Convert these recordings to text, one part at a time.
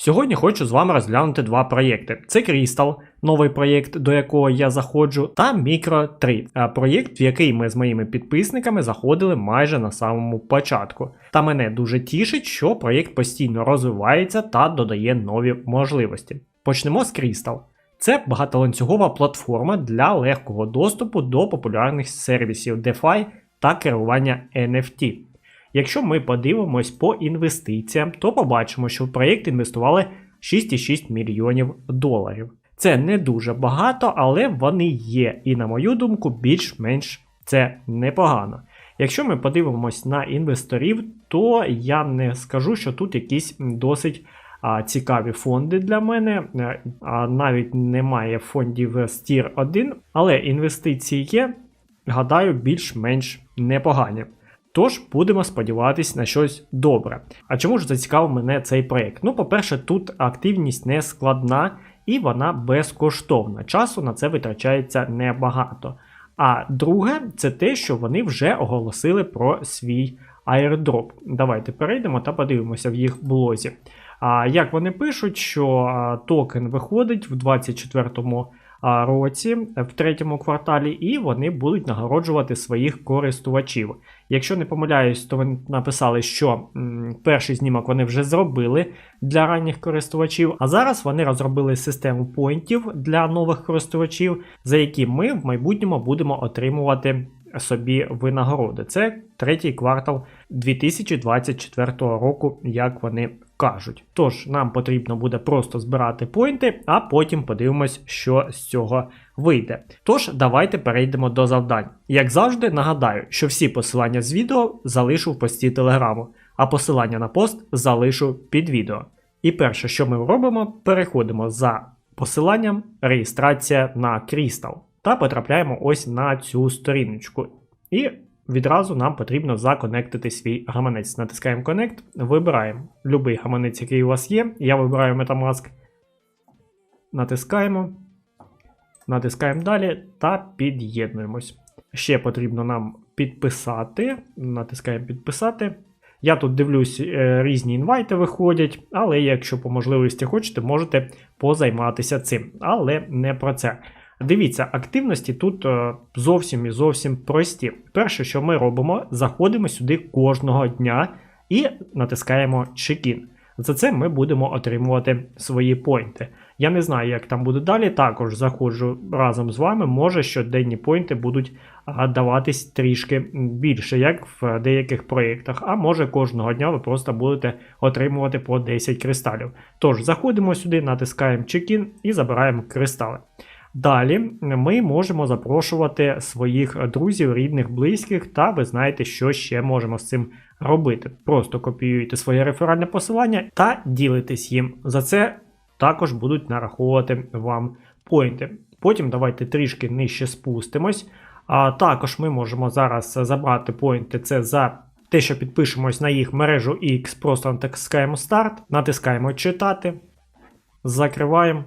Сьогодні хочу з вами розглянути два проєкти: це Crystal, новий проєкт, до якого я заходжу, та Micro 3, проєкт, в який ми з моїми підписниками заходили майже на самому початку. Та мене дуже тішить, що проєкт постійно розвивається та додає нові можливості. Почнемо з Crystal. Це багатоланцюгова платформа для легкого доступу до популярних сервісів DeFi та керування NFT. Якщо ми подивимось по інвестиціям, то побачимо, що в проєкт інвестували 6,6 мільйонів доларів. Це не дуже багато, але вони є. І, на мою думку, більш-менш це непогано. Якщо ми подивимось на інвесторів, то я не скажу, що тут якісь досить а, цікаві фонди для мене. Е, А, навіть немає фондів Стір 1, але інвестиції є, гадаю, більш-менш непогані. Тож будемо сподіватись на щось добре. А чому ж зацікавив мене цей проєкт? Ну, по-перше, тут активність не складна і вона безкоштовна. Часу на це витрачається небагато. А друге, це те, що вони вже оголосили про свій airdrop. Давайте перейдемо та подивимося в їх блозі. А як вони пишуть, що токен виходить в 24-му а, році, в третьому кварталі, і вони будуть нагороджувати своїх користувачів. Якщо не помиляюсь, то вони написали, що перший знімок вони вже зробили для ранніх користувачів, а зараз вони розробили систему поінтів для нових користувачів, за які ми в майбутньому будемо отримувати собі винагороди. Це третій квартал 2024 року, як вони кажуть. Тож нам потрібно буде просто збирати поінти, а потім подивимось, що з цього вийде. Тож, давайте перейдемо до завдань. Як завжди, нагадаю, що всі посилання з відео залишу в пості телеграму, а посилання на пост залишу під відео. І перше, що ми робимо, переходимо за посиланням реєстрація на Crystal та потрапляємо ось на цю сторіночку. І відразу нам потрібно законектити свій гаманець. Натискаємо Connect, вибираємо будь-який гаманець, який у вас є. Я вибираю Metamask. Натискаємо. Натискаємо далі та під'єднуємось. Ще потрібно нам підписати. Натискаємо підписати. Я тут дивлюсь, е, різні інвайти виходять, але якщо по можливості хочете, можете позайматися цим. Але не про це. Дивіться, активності тут е, зовсім і зовсім прості. Перше, що ми робимо, заходимо сюди кожного дня і натискаємо check-in. За це ми будемо отримувати свої поінти. Я не знаю, як там буде далі. Також заходжу разом з вами. Може, щоденні поінти будуть даватись трішки більше, як в деяких проєктах. А може кожного дня ви просто будете отримувати по 10 кристалів. Тож, заходимо сюди, натискаємо check-in і забираємо кристали. Далі ми можемо запрошувати своїх друзів, рідних, близьких, та ви знаєте, що ще можемо з цим робити. Просто копіюєте своє реферальне посилання та ділитесь їм. За це також будуть нараховувати вам поінти. Потім давайте трішки нижче спустимось. А також ми можемо зараз забрати поінти. Це за те, що підпишемось на їх мережу X, просто натискаємо старт, натискаємо читати, закриваємо.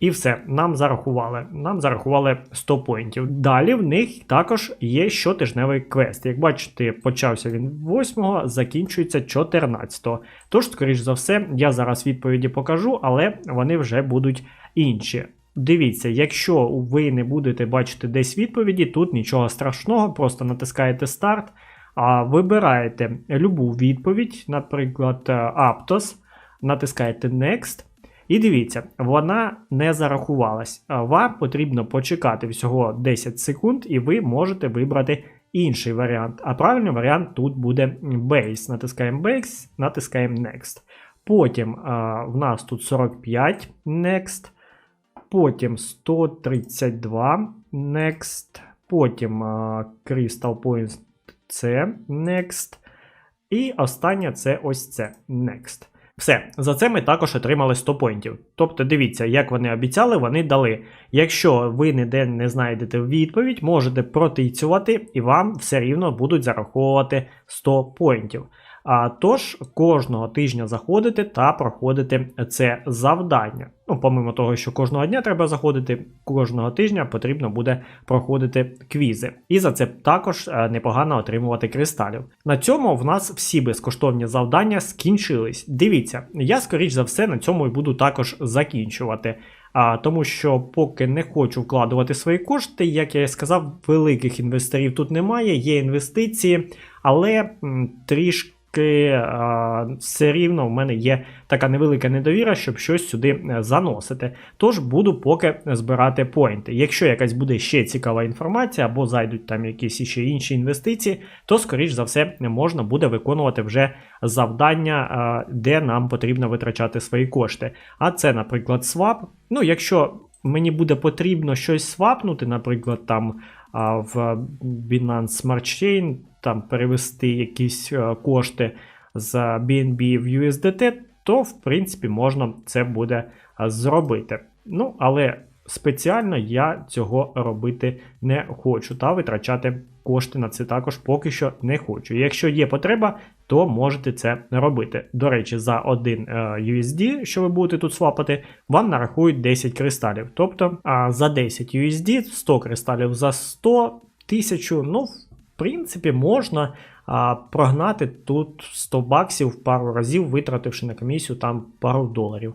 І все, нам зарахували. Нам зарахували 100 поінтів. Далі в них також є щотижневий квест. Як бачите, почався він 8-го, закінчується 14-го. Тож, скоріш за все, я зараз відповіді покажу, але вони вже будуть інші. Дивіться, якщо ви не будете бачити десь відповіді, тут нічого страшного, просто натискаєте старт, а вибираєте любу відповідь, наприклад, Aptos, натискаєте Next. І дивіться, вона не зарахувалась. Вам потрібно почекати всього 10 секунд, і ви можете вибрати інший варіант. А правильний варіант тут буде Base. Натискаємо Base, натискаємо Next. Потім а, в нас тут 45 Next. Потім 132 Next. потім а, Crystal Points це Next. І останнє це ось це Next. Все, за це ми також отримали 100 поінтів. Тобто, дивіться, як вони обіцяли, вони дали. Якщо ви ніде не знайдете відповідь, можете протицювати, і вам все рівно будуть зараховувати 100 поінтів. А тож кожного тижня заходити та проходити це завдання. Ну, помимо того, що кожного дня треба заходити, кожного тижня потрібно буде проходити квізи. І за це також е, непогано отримувати кристалів. На цьому в нас всі безкоштовні завдання скінчились. Дивіться, я скоріш за все на цьому і буду також закінчувати. А, Тому що поки не хочу вкладувати свої кошти, як я і сказав, великих інвесторів тут немає, є інвестиції, але м, трішки все рівно в мене є така невелика недовіра, щоб щось сюди е, заносити. Тож буду поки збирати поінти. Якщо якась буде ще цікава інформація, або зайдуть там якісь ще інші інвестиції, то, скоріш за все, можна буде виконувати вже завдання, де нам потрібно витрачати свої кошти. А це, наприклад, свап. Ну, якщо мені буде потрібно щось свапнути, наприклад, там а, в Binance Smart Chain, там перевести якісь кошти з BNB в USDT, то в принципі можна це буде зробити. Ну, але спеціально я цього робити не хочу та витрачати кошти на це також поки що не хочу. Якщо є потреба, то можете це робити. До речі, за 1 е, USD, що ви будете тут свапати, вам нарахують 10 кристалів. Тобто за 10 USD 100 кристалів за 100 тисячу, ну, в принципі, можна прогнати тут 100 баксів пару разів, витративши на комісію там пару доларів.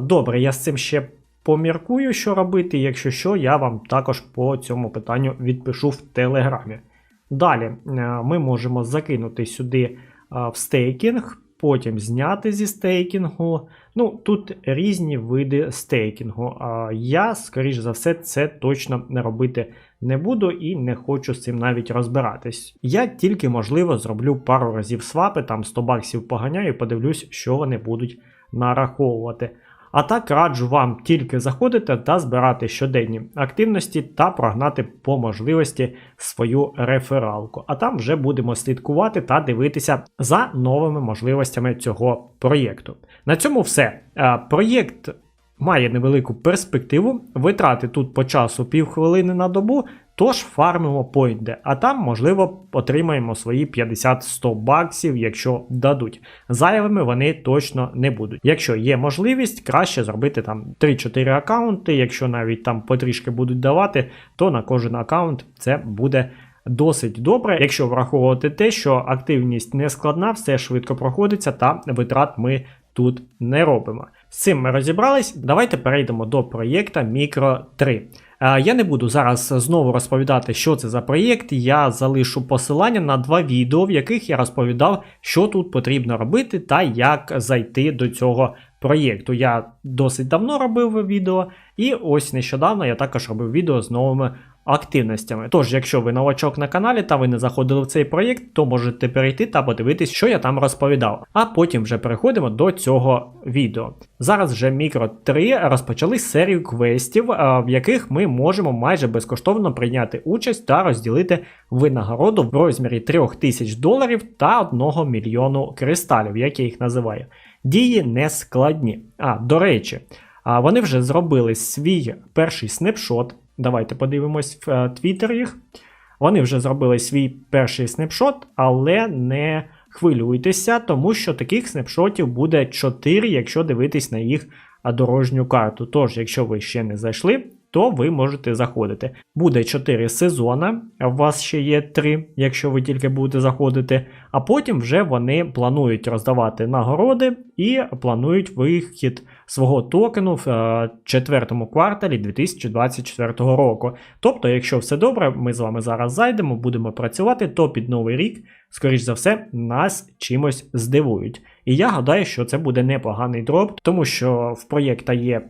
Добре, я з цим ще поміркую, що робити. Якщо що, я вам також по цьому питанню відпишу в Телеграмі. Далі е, ми можемо закинути сюди е, в стейкінг, потім зняти зі стейкінгу. Ну, Тут різні види стейкінгу. Я, скоріш за все, це точно не робити не буду і не хочу з цим навіть розбиратись. Я тільки, можливо, зроблю пару разів свапи, там 100 баксів поганяю подивлюсь, що вони будуть нараховувати. А так раджу вам тільки заходити та збирати щоденні активності та прогнати по можливості свою рефералку. А там вже будемо слідкувати та дивитися за новими можливостями цього проєкту. На цьому все. Е, проєкт має невелику перспективу. Витрати тут по часу півхвилини на добу. Тож фармимо поінти, а там, можливо, отримаємо свої 50-100 баксів, якщо дадуть. Зайвими вони точно не будуть. Якщо є можливість, краще зробити там 3-4 аккаунти. Якщо навіть там потрішки будуть давати, то на кожен аккаунт це буде. Досить добре, якщо враховувати те, що активність не складна, все швидко проходиться, та витрат ми тут не робимо. З цим ми розібрались. Давайте перейдемо до проєкта Micro 3. Я не буду зараз знову розповідати, що це за проєкт. Я залишу посилання на два відео, в яких я розповідав, що тут потрібно робити та як зайти до цього проєкту. Я досить давно робив відео, і ось нещодавно я також робив відео з новими активностями. Тож, якщо ви новачок на каналі та ви не заходили в цей проєкт, то можете перейти та подивитись, що я там розповідав. А потім вже переходимо до цього відео. Зараз вже Micro 3 розпочали серію квестів, в яких ми можемо майже безкоштовно прийняти участь та розділити винагороду в розмірі 3000 доларів та 1 мільйону кристалів, як я їх називаю. Дії не складні. А, до речі, вони вже зробили свій перший снапшот. Давайте подивимось в е, Твіттер їх. Вони вже зробили свій перший снапшот, але не хвилюйтеся, тому що таких снапшотів буде 4, якщо дивитись на їх дорожню карту. Тож, якщо ви ще не зайшли, то ви можете заходити. Буде 4 сезона, у вас ще є 3, якщо ви тільки будете заходити. А потім вже вони планують роздавати нагороди і планують вихід свого токену в е, четвертому кварталі 2024 року. Тобто, якщо все добре, ми з вами зараз зайдемо, будемо працювати, то під новий рік, скоріш за все, нас чимось здивують. І я гадаю, що це буде непоганий дроп, тому що в проєкта є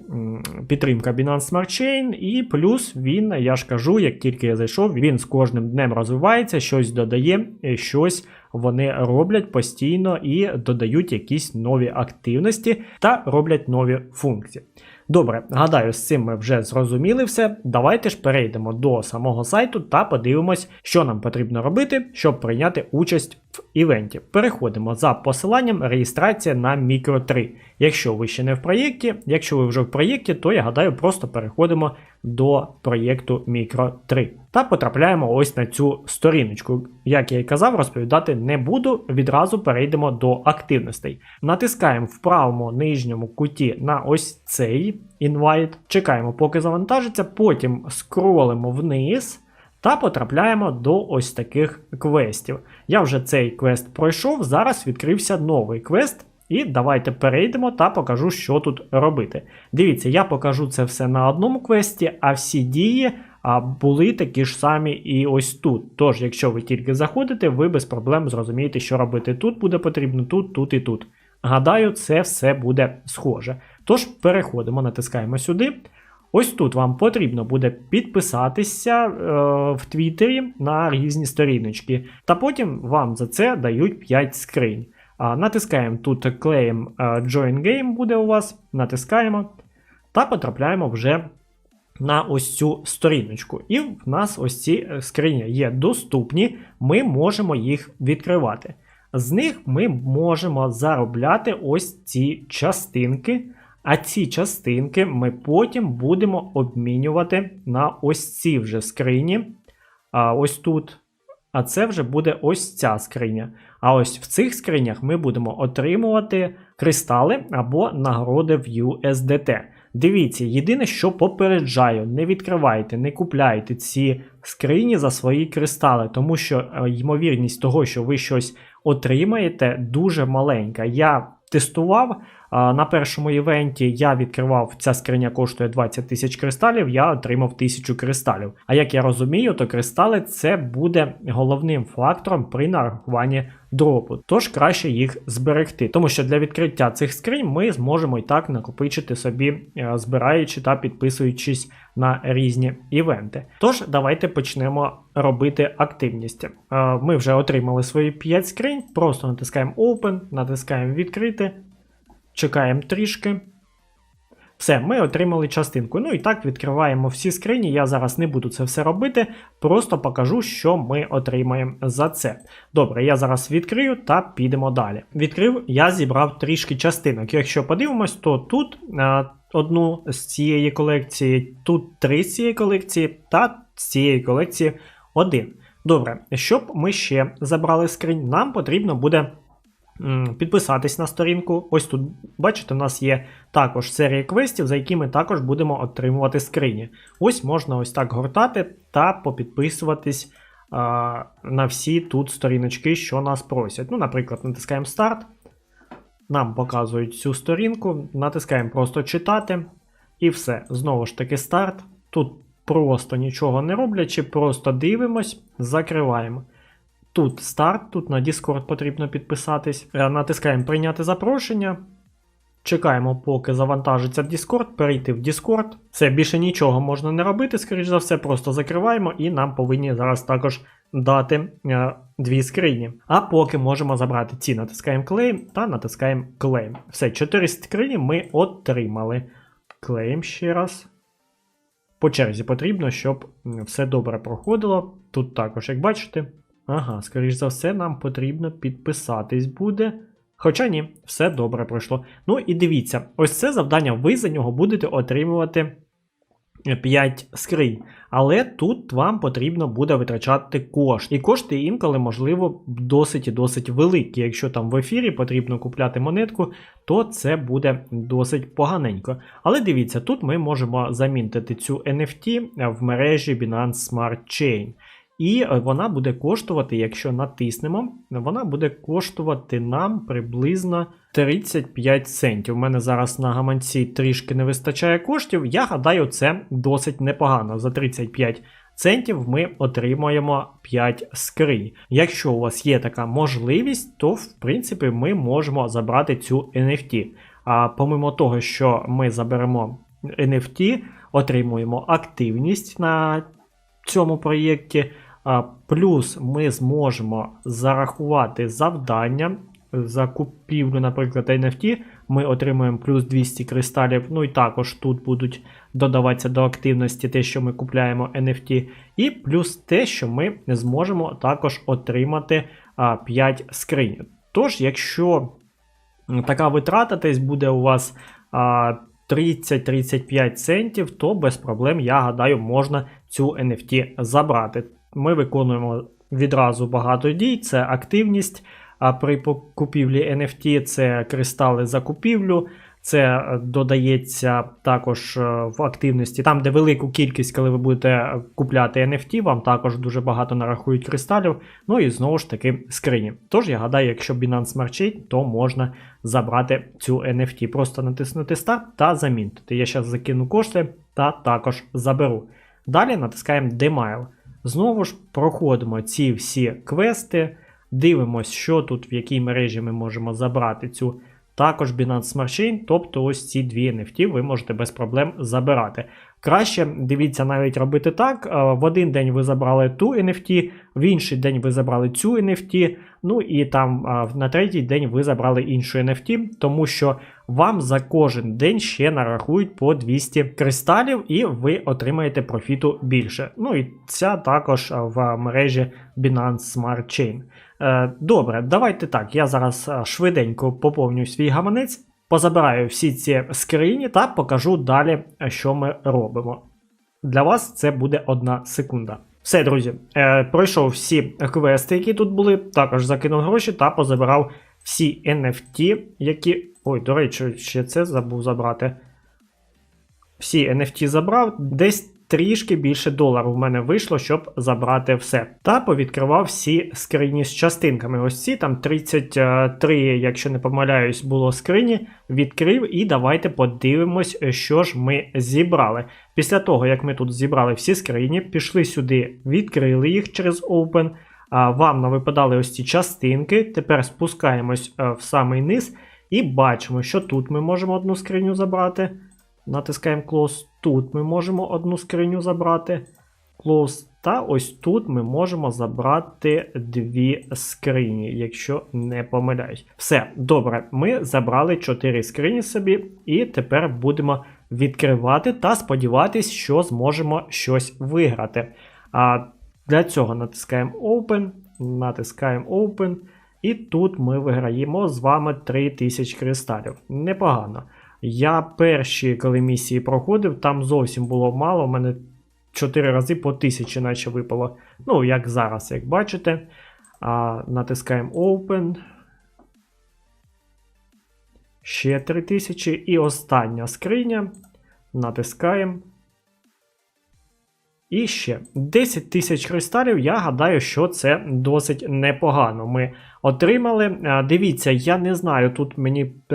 підтримка Binance Smart Chain, і плюс він, я ж кажу, як тільки я зайшов, він з кожним днем розвивається, щось додає, щось вони роблять постійно і додають якісь нові активності та роблять нові функції. Добре, гадаю, з цим ми вже зрозуміли все. Давайте ж перейдемо до самого сайту та подивимось, що нам потрібно робити, щоб прийняти участь в івенті. Переходимо за посиланням реєстрація на Micro 3. Якщо ви ще не в проєкті, якщо ви вже в проєкті, то я гадаю, просто переходимо до проєкту Micro 3 та потрапляємо ось на цю сторіночку. Як я і казав, розповідати не буду. Відразу перейдемо до активностей. Натискаємо в правому нижньому куті на ось цей інвайт. Чекаємо, поки завантажиться, потім скролимо вниз. Та потрапляємо до ось таких квестів. Я вже цей квест пройшов, зараз відкрився новий квест. І давайте перейдемо та покажу, що тут робити. Дивіться, я покажу це все на одному квесті, а всі дії були такі ж самі і ось тут. Тож, якщо ви тільки заходите, ви без проблем зрозумієте, що робити тут буде потрібно, тут, тут і тут. Гадаю, це все буде схоже. Тож переходимо, натискаємо сюди. Ось тут вам потрібно буде підписатися е, в Твіттері на різні сторіночки, та потім вам за це дають 5 скринь. А, Натискаємо тут е, Join Game буде у вас, натискаємо та потрапляємо вже на ось цю сторіночку. І в нас ось ці е, скрині є доступні, ми можемо їх відкривати. З них ми можемо заробляти ось ці частинки. А ці частинки ми потім будемо обмінювати на ось ці вже скрині. А ось тут. А це вже буде ось ця скриня. А ось в цих скринях ми будемо отримувати кристали або нагороди в USDT. Дивіться, єдине, що попереджаю, не відкривайте, не купляйте ці скрині за свої кристали, тому що е, ймовірність того, що ви щось отримаєте, дуже маленька. Я тестував. На першому івенті я відкривав, ця скриня коштує 20 тисяч кристалів, я отримав 1000 кристалів. А як я розумію, то кристали це буде головним фактором при нарахуванні дропу. Тож краще їх зберегти. Тому що для відкриття цих скринь ми зможемо і так накопичити собі, е, збираючи та підписуючись на різні івенти. Тож, давайте почнемо робити активність. Е, ми вже отримали свої 5 скринь, просто натискаємо Open, натискаємо відкрити. Чекаємо трішки. Все, ми отримали частинку. Ну і так відкриваємо всі скрині. Я зараз не буду це все робити, просто покажу, що ми отримаємо за це. Добре, я зараз відкрию та підемо далі. Відкрив, я зібрав трішки частинок. Якщо подивимось, то тут а, одну з цієї колекції, тут три з цієї колекції, та з цієї колекції один. Добре, щоб ми ще забрали скринь, нам потрібно буде підписатись на сторінку. Ось тут, бачите, у нас є також серія квестів, за які ми також будемо отримувати скрині. Ось можна ось так гортати та попідписуватись а, на всі тут сторіночки, що нас просять. Ну, Наприклад, натискаємо старт. Нам показують цю сторінку, натискаємо просто читати. І все. Знову ж таки, старт. Тут просто нічого не роблячи, просто дивимось, закриваємо. Тут старт, тут на Discord потрібно підписатись. Е, натискаємо прийняти запрошення. Чекаємо, поки завантажиться Discord, перейти в Discord. Все, більше нічого можна не робити, скоріш за все, просто закриваємо і нам повинні зараз також дати е, дві скрині. А поки можемо забрати ці, натискаємо Claim та натискаємо Claim. Все, чотири скрині ми отримали. Claim ще раз. По черзі потрібно, щоб все добре проходило. Тут також, як бачите. Ага, скоріш за все, нам потрібно підписатись буде. Хоча ні, все добре пройшло. Ну і дивіться, ось це завдання, ви за нього будете отримувати 5 скринь. Але тут вам потрібно буде витрачати кошти. І кошти інколи, можливо, досить і досить великі. Якщо там в ефірі потрібно купляти монетку, то це буде досить поганенько. Але дивіться, тут ми можемо замінити цю NFT в мережі Binance Smart Chain. І е, вона буде коштувати, якщо натиснемо, вона буде коштувати нам приблизно 35 центів. У мене зараз на гаманці трішки не вистачає коштів. Я гадаю, це досить непогано. За 35 центів ми отримаємо 5 скринь. Якщо у вас є така можливість, то в принципі ми можемо забрати цю NFT. А помимо того, що ми заберемо NFT, отримуємо активність на цьому проєкті. Плюс ми зможемо зарахувати завдання за купівлю, наприклад, NFT ми отримуємо плюс 200 кристалів. Ну і також тут будуть додаватися до активності те, що ми купляємо NFT, і плюс те, що ми зможемо також отримати 5 скринь. Тож, якщо така витрата десь буде у вас 30-35 центів, то без проблем, я гадаю, можна цю NFT забрати. Ми виконуємо відразу багато дій: це активність. А при купівлі NFT це кристали за купівлю, це е, додається також е, в активності. Там, де велику кількість, коли ви будете купляти NFT, вам також дуже багато нарахують кристалів. Ну і знову ж таки скрині. Тож я гадаю, якщо Binance Smart то можна забрати цю NFT. Просто натиснути старт та замінити. Я зараз закину кошти та також заберу. Далі натискаємо Demail. Знову ж проходимо ці всі квести. Дивимось, що тут, в якій мережі ми можемо забрати цю також Binance Smart Chain, тобто ось ці дві NFT ви можете без проблем забирати. Краще дивіться навіть робити так: е, в один день ви забрали ту NFT, в інший день ви забрали цю NFT, ну і там е, на третій день ви забрали іншу NFT, тому що вам за кожен день ще нарахують по 200 кристалів, і ви отримаєте профіту більше. Ну і ця також е, в мережі Binance Smart Chain. Добре, давайте так. Я зараз швиденько поповню свій гаманець, позабираю всі ці скрині та покажу далі, е, що ми робимо. Для вас це буде одна секунда. Все, друзі, е, пройшов всі квести, які тут були, також закинув гроші та позабирав всі NFT, які. Ой, до речі, ще це забув забрати. Всі NFT забрав. Десь трішки більше долару в мене вийшло, щоб забрати все. Та повідкривав всі скрині з частинками. Ось ці там 33, якщо не помиляюсь, було скрині. Відкрив і давайте подивимось, що ж ми зібрали. Після того, як ми тут зібрали всі скрині, пішли сюди, відкрили їх через Open. Вам навипадали ось ці частинки. Тепер спускаємось е, в самий низ і бачимо, що тут ми можемо одну скриню забрати. Натискаємо Close. Тут ми можемо одну скриню забрати. Close. Та ось тут ми можемо забрати дві скрині, якщо не помиляюсь. Все, добре, ми забрали 4 скрині собі, і тепер будемо відкривати та сподіватись, що зможемо щось виграти. А Для цього натискаємо Open, натискаємо Open, і тут ми виграємо з вами 3000 кристалів. Непогано. Я перші, коли місії проходив, там зовсім було мало. У мене 4 рази по 1000 наче випало. Ну, як зараз, як бачите. А, Натискаємо Open. Ще 3000. І остання скриня. Натискаємо. І ще 10 тисяч кристалів, я гадаю, що це досить непогано. Ми отримали. Дивіться, я не знаю, тут мені е,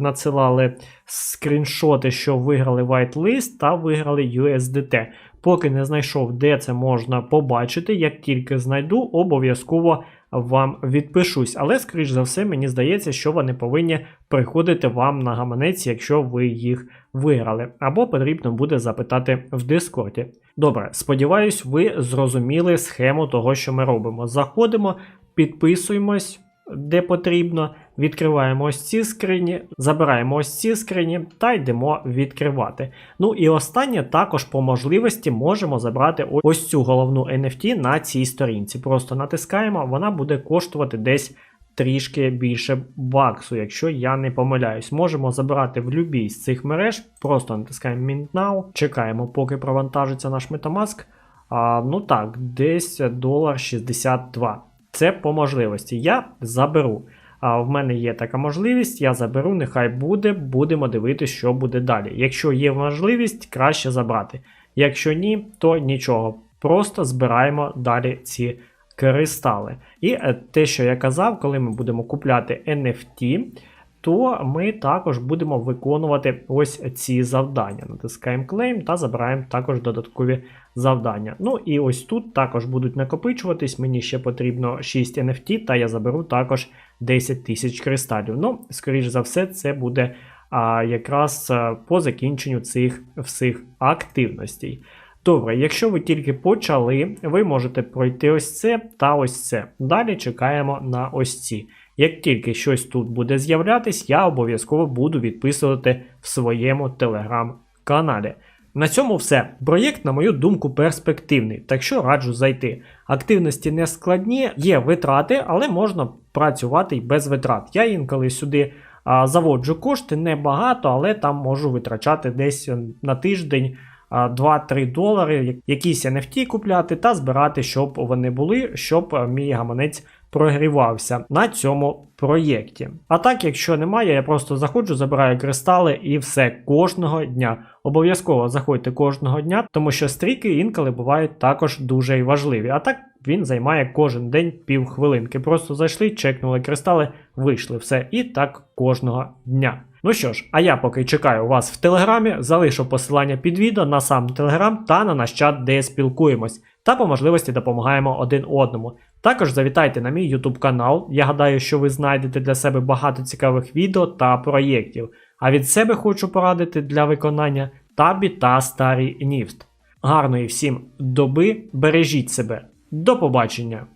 надсилали скріншоти, що виграли whitelist та виграли USDT. Поки не знайшов, де це можна побачити. Як тільки знайду, обов'язково вам відпишусь. Але, скоріш за все, мені здається, що вони повинні приходити вам на гаманець, якщо ви їх виграли. Або потрібно буде запитати в Дискорді. Добре, сподіваюсь, ви зрозуміли схему того, що ми робимо. Заходимо, підписуємось. Де потрібно, відкриваємо ось ці скрині, забираємо ось ці скрині та йдемо відкривати. Ну і останнє також по можливості можемо забрати ось цю головну NFT на цій сторінці. Просто натискаємо, вона буде коштувати десь трішки більше баксу, якщо я не помиляюсь. Можемо забирати в любій з цих мереж, просто натискаємо Mint Now, чекаємо, поки провантажиться наш Metamask. А, Ну так, десь долар 62. Це по можливості. Я заберу. А в мене є така можливість, я заберу, нехай буде, будемо дивитися, що буде далі. Якщо є можливість, краще забрати. Якщо ні, то нічого. Просто збираємо далі ці кристали. І е, те, що я казав, коли ми будемо купляти NFT, то ми також будемо виконувати ось ці завдання. Натискаємо Claim та забираємо також додаткові завдання. Ну і ось тут також будуть накопичуватись. Мені ще потрібно 6 NFT, та я заберу також 10 тисяч кристалів. Ну, скоріш за все, це буде а, якраз е, по закінченню цих всіх активностей. Добре, якщо ви тільки почали, ви можете пройти ось це та ось це. Далі чекаємо на ось ці. Як тільки щось тут буде з'являтись, я обов'язково буду відписувати в своєму телеграм-каналі. На цьому все. Проєкт, на мою думку, перспективний, так що раджу зайти. Активності не складні, є витрати, але можна працювати й без витрат. Я інколи сюди а, заводжу кошти небагато, але там можу витрачати десь на тиждень. А, 2-3 долари, як- якісь NFT купляти та збирати, щоб вони були, щоб е, мій гаманець прогрівався на цьому проєкті. А так, якщо немає, я просто заходжу, забираю кристали і все кожного дня. Обов'язково заходьте кожного дня, тому що стріки інколи бувають також дуже важливі. А так він займає кожен день півхвилинки. Просто зайшли, чекнули кристали, вийшли все. І так кожного дня. Ну що ж, а я поки чекаю вас в телеграмі, залишу посилання під відео на сам телеграм та на наш чат, де спілкуємось, та по можливості допомагаємо один одному. Також завітайте на мій YouTube канал. Я гадаю, що ви знайдете для себе багато цікавих відео та проєктів. А від себе хочу порадити для виконання табі та старий Ніфт. Гарної всім доби, бережіть себе. До побачення!